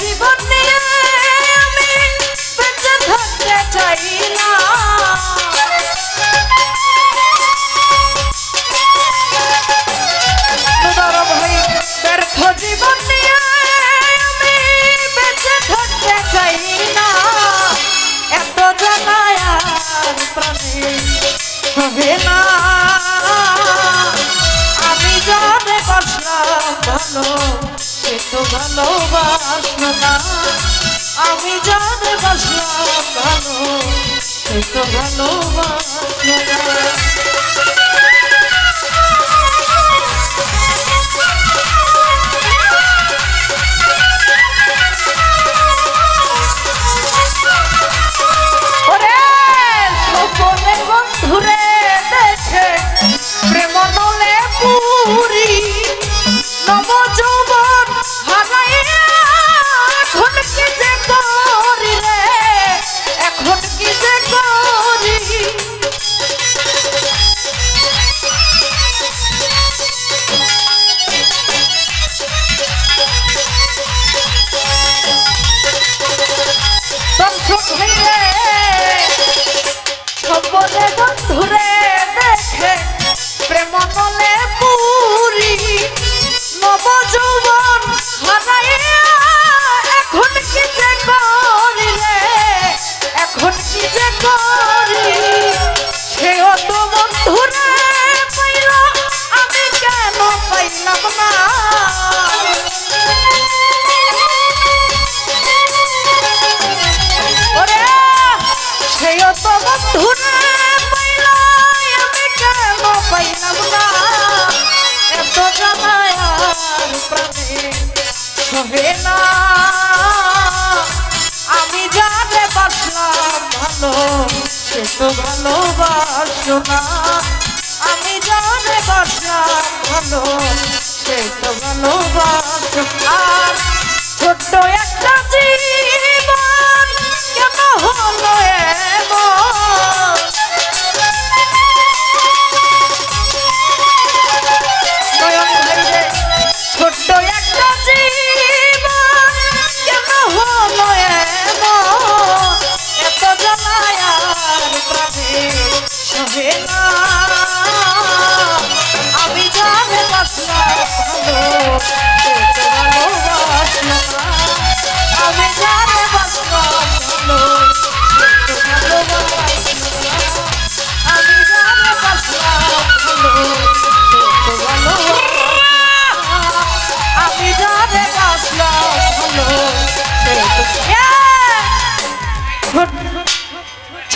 জীবন নিয়ে আমি বেঁচে থাকতে চাই না ভাই ব্যর্থ জীবন নিয়ে আমি বেঁচে থাকতে চাই না এত জানায় প্রাণে সহে না আমি জানে বাসলাম ভালো সে তো ভালোবাসলো না আমি জানে বাসলাম ভালো সে তো ভালোবাসলো সবলে বন্ধুরে দেখে প্রেম নলে পুরি নব যৌবন সেই তো বন্ধুরে পাইলাই আমি কেন পাইলাম না? এত জানায় আর প্রাণে সহে না। আমি জানে বাসলাম ভালো, সে তো ভালোবাসো না। আমি জানে বাসলাম ভালো, সে তো ভালোবাসো আর ছোট্ট একটা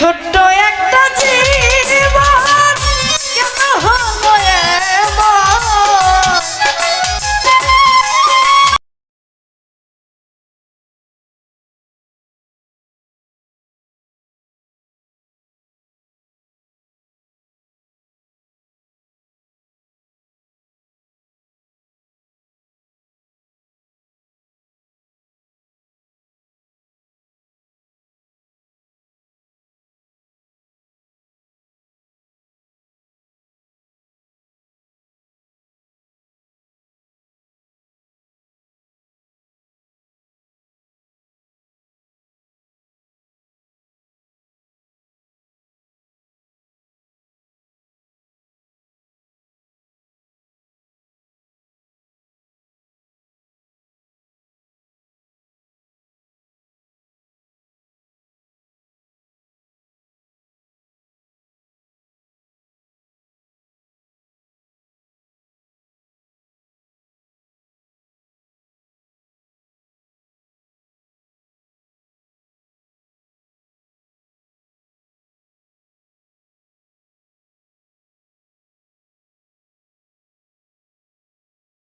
ছোট্ট